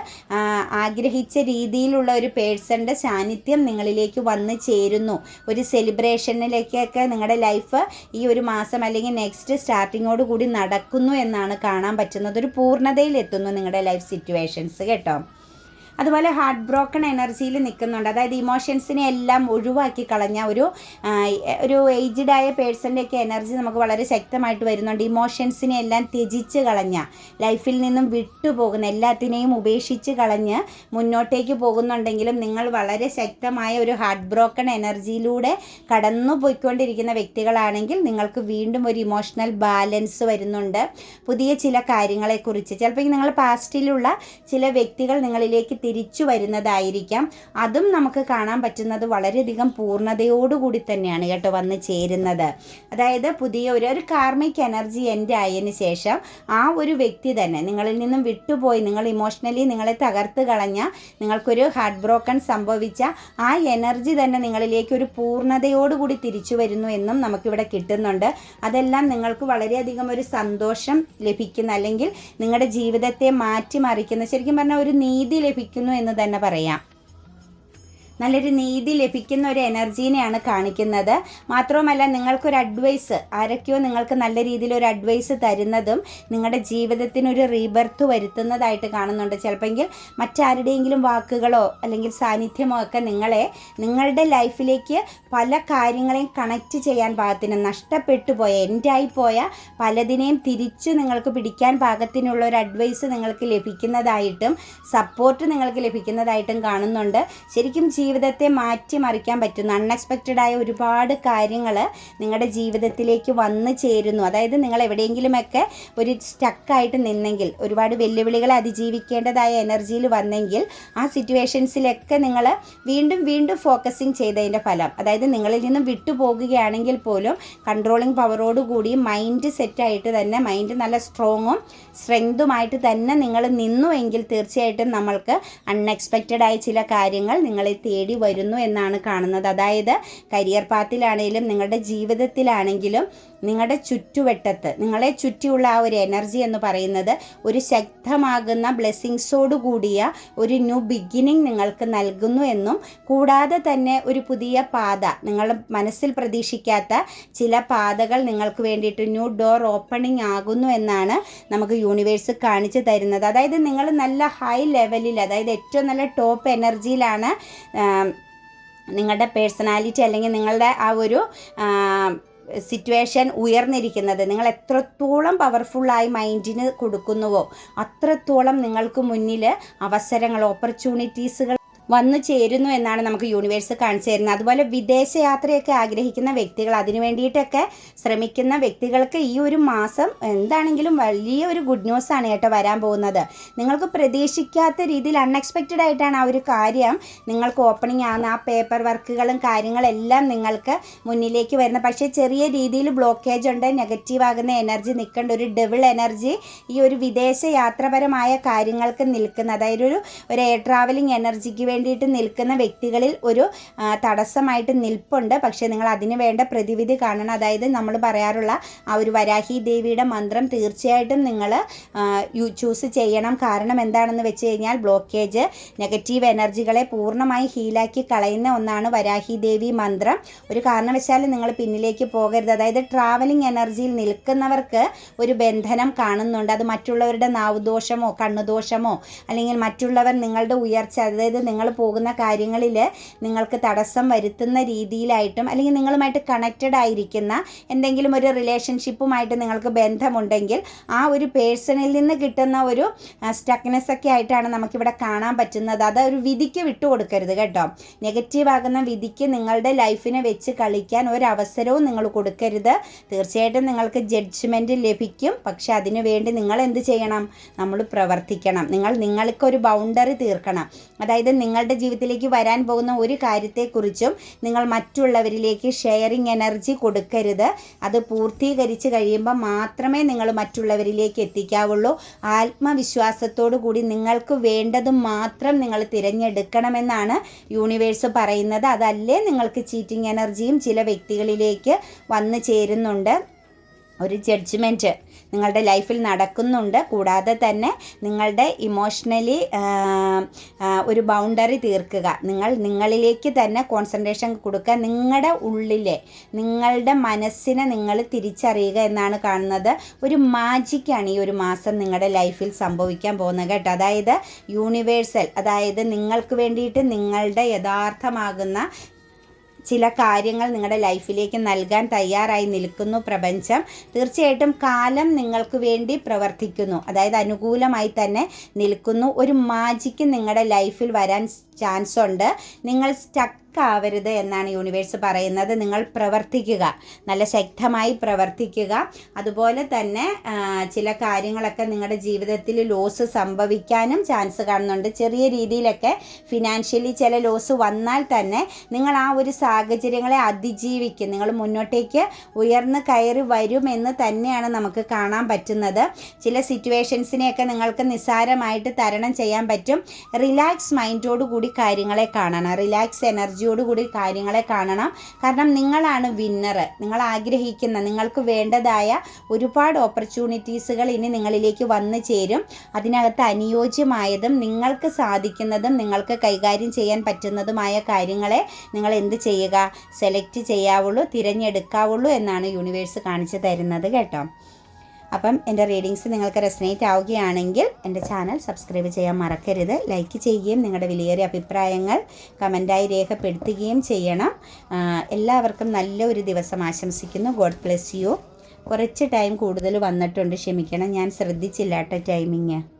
ആഗ്രഹിച്ച രീതിയിലുള്ള ഒരു പേഴ്സണിന്റെ സാന്നിധ്യം നിങ്ങളിലേക്ക് വന്നു ചേരുന്നു. ഒരു സെലിബ്രേഷനിലേക്കൊക്കെ നിങ്ങളുടെ ലൈഫ് ഈ ഒരു മാസം അല്ലെങ്കിൽ നെക്സ്റ്റ് സ്റ്റാർട്ടിങ്ങോട് കൂടി നടക്കുന്നു എന്നാണ് കാണാൻ പറ്റുന്നത്. ഒരു പൂർണതയിൽ എത്തുന്നു നിങ്ങളുടെ ലൈഫ് സിറ്റുവേഷൻസ് കേട്ടോ? അതുപോലെ ഹാർട്ട് ബ്രോക്കൺ എനർജിയിൽ നിൽക്കുന്നുണ്ട്. അതായത് ഇമോഷൻസിനെ എല്ലാം ഒഴിവാക്കി കളഞ്ഞ ഒരു ഒരു ഏജ്ഡ് ആയ പേഴ്സന്റെയൊക്കെ എനർജി നമുക്ക് വളരെ ശക്തമായിട്ട് വരുന്നുണ്ട്. ഇമോഷൻസിനെ എല്ലാം ത്യജിച്ച് കളഞ്ഞ ലൈഫിൽ നിന്നും വിട്ടുപോകുന്ന എല്ലാത്തിനെയും ഉപേക്ഷിച്ച് കളഞ്ഞ് മുന്നോട്ടേക്ക് പോകുന്നുണ്ടെങ്കിലും നിങ്ങൾ വളരെ ശക്തമായ ഒരു ഹാർട്ട് ബ്രോക്കൺ എനർജിയിലൂടെ കടന്നു പോയിക്കൊണ്ടിരിക്കുന്ന വ്യക്തികളാണെങ്കിൽ നിങ്ങൾക്ക് വീണ്ടും ഒരു ഇമോഷണൽ ബാലൻസ് വരുന്നുണ്ട്. പുതിയ ചില കാര്യങ്ങളെക്കുറിച്ച്. ചിലപ്പോൾ നിങ്ങൾ പാസ്റ്റിലുള്ള ചില വ്യക്തികൾ നിങ്ങളിലേക്ക് തിരിച്ചു വരുന്നതായിരിക്കാം. അതും നമുക്ക് കാണാൻ പറ്റുന്നത് വളരെയധികം പൂർണതയോടുകൂടി തന്നെയാണ് കേട്ടോ വന്ന് ചേരുന്നത്. അതായത് പുതിയ ഒരു ഒരു കാർമിക് എനർജി എന്റെ ആയതിനു ശേഷം ആ ഒരു വ്യക്തി തന്നെ നിങ്ങളിൽ നിന്നും വിട്ടുപോയി നിങ്ങൾ ഇമോഷണലി നിങ്ങളെ തകർത്ത് കളഞ്ഞ നിങ്ങൾക്കൊരു ഹാർട്ട് ബ്രോക്കൺ സംഭവിച്ച ആ എനർജി തന്നെ നിങ്ങളിലേക്ക് ഒരു പൂർണതയോടുകൂടി തിരിച്ചു വരുന്നു എന്നും നമുക്കിവിടെ കിട്ടുന്നുണ്ട്. അതെല്ലാം നിങ്ങൾക്ക് വളരെയധികം ഒരു സന്തോഷം ലഭിക്കുന്ന അല്ലെങ്കിൽ നിങ്ങളുടെ ജീവിതത്തെ മാറ്റിമറിക്കുന്ന ശരിക്കും പറഞ്ഞാൽ ഒരു നീതി ലഭിക്കുന്ന ലഭിക്കുന്നു എന്ന് തന്നെ പറയാം. നല്ലൊരു നീതി ലഭിക്കുന്ന ഒരു എനർജീനെയാണ് കാണിക്കുന്നത്. മാത്രവുമല്ല നിങ്ങൾക്കൊരു അഡ്വൈസ് ആരൊക്കെയോ നിങ്ങൾക്ക് നല്ല രീതിയിൽ ഒരു അഡ്വൈസ് തരുന്നതും നിങ്ങളുടെ ജീവിതത്തിനൊരു റീബർത്ത് വരുത്തുന്നതായിട്ട് കാണുന്നുണ്ട്. ചിലപ്പോൾ മറ്റാരുടെയെങ്കിലും വാക്കുകളോ അല്ലെങ്കിൽ സാന്നിധ്യമോ ഒക്കെ നിങ്ങളെ നിങ്ങളുടെ ലൈഫിലേക്ക് പല കാര്യങ്ങളെയും കണക്റ്റ് ചെയ്യാൻ പാകത്തിന് നഷ്ടപ്പെട്ടു പോയ എൻഡായി പോയ പലതിനെയും തിരിച്ചു നിങ്ങൾക്ക് പിടിക്കാൻ പാകത്തിനുള്ള ഒരു അഡ്വൈസ് നിങ്ങൾക്ക് ലഭിക്കുന്നതായിട്ടും സപ്പോർട്ട് നിങ്ങൾക്ക് ലഭിക്കുന്നതായിട്ടും കാണുന്നുണ്ട്. ശരിക്കും ജീവിതത്തെ മാറ്റിമറിക്കാൻ പറ്റുന്നു അൺഎക്സ്പെക്റ്റഡ് ആയ ഒരുപാട് കാര്യങ്ങൾ നിങ്ങളുടെ ജീവിതത്തിലേക്ക് വന്നു ചേരുന്നു. അതായത് നിങ്ങൾ എവിടെയെങ്കിലുമൊക്കെ ഒരു സ്റ്റക്കായിട്ട് നിന്നെങ്കിൽ ഒരുപാട് വെല്ലുവിളികളെ അതിജീവിക്കേണ്ടതായ എനർജിയിൽ വന്നെങ്കിൽ ആ സിറ്റുവേഷൻസിലൊക്കെ നിങ്ങൾ വീണ്ടും വീണ്ടും ഫോക്കസിങ് ചെയ്തതിന്റെ ഫലം. അതായത് നിങ്ങളിൽ നിന്നും വിട്ടുപോകുകയാണെങ്കിൽ പോലും കൺട്രോളിങ് പവറോടുകൂടി മൈൻഡ് സെറ്റായിട്ട് തന്നെ മൈൻഡ് നല്ല സ്ട്രോങ്ങും സ്ട്രെങ്തുമായിട്ട് തന്നെ നിങ്ങൾ നിന്നുവെങ്കിൽ തീർച്ചയായിട്ടും നമ്മൾക്ക് അൺഎക്സ്പെക്റ്റഡ് ആയ ചില കാര്യങ്ങൾ നിങ്ങളെ വരുന്നു എന്നാണ് കാണുന്നത്. അതായത് കരിയർ പാത്തിലാണെങ്കിലും നിങ്ങളുടെ ജീവിതത്തിലാണെങ്കിലും നിങ്ങളുടെ ചുറ്റുവട്ടത്ത് നിങ്ങളെ ചുറ്റിയുള്ള ആ ഒരു എനർജി എന്ന് പറയുന്നത് ഒരു ശക്തമാകുന്ന ബ്ലെസ്സിങ്സോട് കൂടിയ ഒരു ന്യൂ ബിഗിനിങ് നിങ്ങൾക്ക് നൽകുന്നു എന്നും കൂടാതെ തന്നെ ഒരു പുതിയ പാത നിങ്ങൾ മനസ്സിൽ പ്രതീക്ഷിക്കാത്ത ചില പാതകൾ നിങ്ങൾക്ക് വേണ്ടിയിട്ട് ന്യൂ ഡോർ ഓപ്പണിംഗ് ആകുന്നു എന്നാണ് നമുക്ക് യൂണിവേഴ്സ് കാണിച്ചു തരുന്നത്. അതായത് നിങ്ങൾ നല്ല ഹൈ ലെവലിൽ അതായത് ഏറ്റവും നല്ല ടോപ്പ് എനർജിയിലാണ് നിങ്ങളുടെ പേഴ്സണാലിറ്റി അല്ലെങ്കിൽ നിങ്ങളുടെ ആ ഒരു സിറ്റുവേഷൻ ഉയർന്നിരിക്കുന്നത്. നിങ്ങൾ എത്രത്തോളം പവർഫുള്ളായി മൈൻഡിന് കൊടുക്കുന്നുവോ അത്രത്തോളം നിങ്ങൾക്ക് മുന്നിൽ അവസരങ്ങൾ ഓപ്പർച്യൂണിറ്റീസുകൾ വന്നു ചേരുന്നു എന്നാണ് നമുക്ക് യൂണിവേഴ്സ് കാണിച്ചു തരുന്നത്. അതുപോലെ വിദേശയാത്രയൊക്കെ ആഗ്രഹിക്കുന്ന വ്യക്തികൾ അതിനു വേണ്ടിയിട്ടൊക്കെ ശ്രമിക്കുന്ന വ്യക്തികൾക്ക് ഈ ഒരു മാസം എന്താണെങ്കിലും വലിയ ഒരു ഗുഡ് ആണ് കേട്ടോ വരാൻ പോകുന്നത്. നിങ്ങൾക്ക് പ്രതീക്ഷിക്കാത്ത രീതിയിൽ അൺഎക്സ്പെക്റ്റഡ് ആയിട്ടാണ് ആ ഒരു കാര്യം നിങ്ങൾക്ക് ഓപ്പണിംഗ് ആകുന്ന ആ പേപ്പർ വർക്കുകളും കാര്യങ്ങളെല്ലാം നിങ്ങൾക്ക് മുന്നിലേക്ക് വരുന്നത്. പക്ഷേ ചെറിയ രീതിയിൽ ബ്ലോക്കേജ് ഉണ്ട് നെഗറ്റീവ് ആകുന്ന എനർജി നിൽക്കേണ്ട ഒരു ഡെവിൾ എനർജി ഈ ഒരു വിദേശ യാത്രപരമായ കാര്യങ്ങൾക്ക് നിൽക്കുന്ന അതായത് ഒരു എയർ ട്രാവലിംഗ് എനർജിക്ക് വേണ്ടിയിട്ട് നിൽക്കുന്ന വ്യക്തികളിൽ ഒരു തടസ്സമായിട്ട് നിൽപ്പുണ്ട്. പക്ഷേ നിങ്ങൾ അതിന് വേണ്ട പ്രതിവിധി കാണണം. അതായത് നമ്മൾ പറയാറുള്ള ആ ഒരു വരാഹി ദേവിയുടെ മന്ത്രം തീർച്ചയായിട്ടും നിങ്ങൾ ചൂസ് ചെയ്യണം. കാരണം എന്താണെന്ന് വെച്ച് കഴിഞ്ഞാൽ ബ്ലോക്കേജ് നെഗറ്റീവ് എനർജികളെ പൂർണമായി ഹീലാക്കി കളയുന്ന ഒന്നാണ് വരാഹി ദേവി മന്ത്രം. ഒരു കാരണവശാലും നിങ്ങൾ പിന്നിലേക്ക് പോകരുത്. അതായത് ട്രാവലിംഗ് എനർജിയിൽ നിൽക്കുന്നവർക്ക് ഒരു ബന്ധനം കാണുന്നുണ്ട്. അത് മറ്റുള്ളവരുടെ നാവുദോഷമോ കണ്ണുദോഷമോ അല്ലെങ്കിൽ മറ്റുള്ളവർ നിങ്ങളുടെ ഉയർച്ച അതായത് നിങ്ങൾ പോകുന്ന കാര്യങ്ങളിൽ നിങ്ങൾക്ക് തടസ്സം വരുത്തുന്ന രീതിയിലായിട്ടും അല്ലെങ്കിൽ നിങ്ങളുമായിട്ട് കണക്റ്റഡ് ആയിരിക്കുന്ന എന്തെങ്കിലും ഒരു റിലേഷൻഷിപ്പുമായിട്ട് നിങ്ങൾക്ക് ബന്ധമുണ്ടെങ്കിൽ ആ ഒരു പേഴ്സണിൽ നിന്ന് കിട്ടുന്ന ഒരു സ്റ്റക്നെസ് ഒക്കെ ആയിട്ടാണ് നമുക്കിവിടെ കാണാൻ പറ്റുന്നത്. അത് ഒരു വിധിക്ക് വിട്ടുകൊടുക്കരുത് കേട്ടോ. നെഗറ്റീവ് ആകുന്ന വിധിക്ക് നിങ്ങളുടെ ലൈഫിനെ വെച്ച് കളിക്കാൻ ഒരവസരവും നിങ്ങൾ കൊടുക്കരുത്. തീർച്ചയായിട്ടും നിങ്ങൾക്ക് ജഡ്ജ്മെന്റ് ലഭിക്കും. പക്ഷെ അതിനുവേണ്ടി നിങ്ങൾ എന്ത് ചെയ്യണം? നമ്മൾ പ്രവർത്തിക്കണം. നിങ്ങൾ നിങ്ങൾക്കൊരു ബൗണ്ടറി തീർക്കണം. അതായത് നിങ്ങളുടെ ജീവിതത്തിലേക്ക് വരാൻ പോകുന്ന ഒരു കാര്യത്തെക്കുറിച്ചും നിങ്ങൾ മറ്റുള്ളവരിലേക്ക് ഷെയറിങ് എനർജി കൊടുക്കരുത്. അത് പൂർത്തീകരിച്ച് കഴിയുമ്പോൾ മാത്രമേ നിങ്ങൾ മറ്റുള്ളവരിലേക്ക് എത്തിക്കാവുള്ളൂ. ആത്മവിശ്വാസത്തോടു കൂടി നിങ്ങൾക്ക് വേണ്ടത് മാത്രം നിങ്ങൾ തിരഞ്ഞെടുക്കണമെന്നാണ് യൂണിവേഴ്സ് പറയുന്നത്. അതല്ലേ നിങ്ങൾക്ക് ചീറ്റിംഗ് എനർജിയും ചില വ്യക്തികളിലേക്ക് വന്നു ചേരുന്നുണ്ട്. ഒരു ജഡ്ജ്മെന്റ് നിങ്ങളുടെ ലൈഫിൽ നടക്കുന്നുണ്ട്. കൂടാതെ തന്നെ നിങ്ങളുടെ ഇമോഷണലി ഒരു ബൗണ്ടറി തീർക്കുക. നിങ്ങൾ നിങ്ങളിലേക്ക് തന്നെ കോൺസെൻട്രേഷൻ കൊടുക്കുക. നിങ്ങളുടെ ഉള്ളിലെ നിങ്ങളുടെ മനസ്സിനെ നിങ്ങൾ തിരിച്ചറിയുക എന്നാണ് കാണുന്നത്. ഒരു മാജിക്കാണ് ഈ ഒരു മാസം നിങ്ങളുടെ ലൈഫിൽ സംഭവിക്കാൻ പോകുന്നത് കേട്ടോ. അതായത് യൂണിവേഴ്സൽ അതായത് നിങ്ങൾക്ക് വേണ്ടിയിട്ട് നിങ്ങളുടെ യഥാർത്ഥമാകുന്ന ചില കാര്യങ്ങൾ നിങ്ങളുടെ ലൈഫിലേക്ക് നൽകാൻ തയ്യാറായി നിൽക്കുന്നു പ്രപഞ്ചം. തീർച്ചയായിട്ടും കാലം നിങ്ങൾക്ക് വേണ്ടി പ്രവർത്തിക്കുന്നു. അതായത് അനുകൂലമായി തന്നെ നിൽക്കുന്നു. ഒരു മാജിക്ക് നിങ്ങളുടെ ലൈഫിൽ വരാൻ ചാൻസ് ഉണ്ട്. നിങ്ങൾ സ്റ്റക്ക് ആവരുത് എന്നാണ് യൂണിവേഴ്സ് പറയുന്നത്. നിങ്ങൾ പ്രവർത്തിക്കുക. നല്ല ശക്തമായി പ്രവർത്തിക്കുക. അതുപോലെ തന്നെ ചില കാര്യങ്ങളൊക്കെ നിങ്ങളുടെ ജീവിതത്തിൽ ലോസ് സംഭവിക്കാനും ചാൻസ് കാണുന്നുണ്ട്. ചെറിയ രീതിയിലൊക്കെ ഫിനാൻഷ്യലി ചില ലോസ് വന്നാൽ തന്നെ നിങ്ങൾ ആ ഒരു സാഹചര്യങ്ങളെ അതിജീവിക്കും. നിങ്ങൾ മുന്നോട്ടേക്ക് ഉയർന്നു കയറി വരുമെന്ന് തന്നെയാണ് നമുക്ക് കാണാൻ പറ്റുന്നത്. ചില സിറ്റുവേഷൻസിനെയൊക്കെ നിങ്ങൾക്ക് നിസ്സാരമായിട്ട് തരണം ചെയ്യാൻ പറ്റും. റിലാക്സ് മൈൻഡോട് കൂടി കാര്യങ്ങളെ കാണണം. റിലാക്സ് എനർജിയോട് കൂടി കാര്യങ്ങളെ കാണണം. കാരണം നിങ്ങളാണ് വിന്നർ നിങ്ങൾ ആഗ്രഹിക്കുന്ന നിങ്ങൾക്ക് വേണ്ടതായ ഒരുപാട് ഓപ്പർച്യൂണിറ്റീസുകൾ ഇനി നിങ്ങളിലേക്ക് വന്നു ചേരും. അതിനകത്ത് അനുയോജ്യമായതും നിങ്ങൾക്ക് സാധിക്കുന്നതും നിങ്ങൾക്ക് കൈകാര്യം ചെയ്യാൻ പറ്റുന്നതുമായ കാര്യങ്ങളെ നിങ്ങൾ എന്ത് ചെയ്യുക? സെലക്ട് ചെയ്യാവുള്ളൂ തിരഞ്ഞെടുക്കാവുള്ളൂ എന്നാണ് യൂണിവേഴ്സ് കാണിച്ചു തരുന്നത് കേട്ടോ. അപ്പം എന്റെ റീഡിങ്സ് നിങ്ങൾക്ക് റെസനേറ്റ് ആവുകയാണെങ്കിൽ എന്റെ ചാനൽ സബ്സ്ക്രൈബ് ചെയ്യാൻ മറക്കരുത്. ലൈക്ക് ചെയ്യുകയും നിങ്ങളുടെ വിലയേറിയ അഭിപ്രായങ്ങൾ കമന്റായി രേഖപ്പെടുത്തുകയും ചെയ്യണം. എല്ലാവർക്കും നല്ല ഒരു ദിവസം ആശംസിക്കുന്നു. God bless you. കുറച്ച് ടൈം കൂടുതൽ വന്നിട്ടുണ്ട്. ക്ഷമിക്കണം. ഞാൻ ശ്രദ്ധിച്ചില്ല കേട്ടോ ടൈമിങ്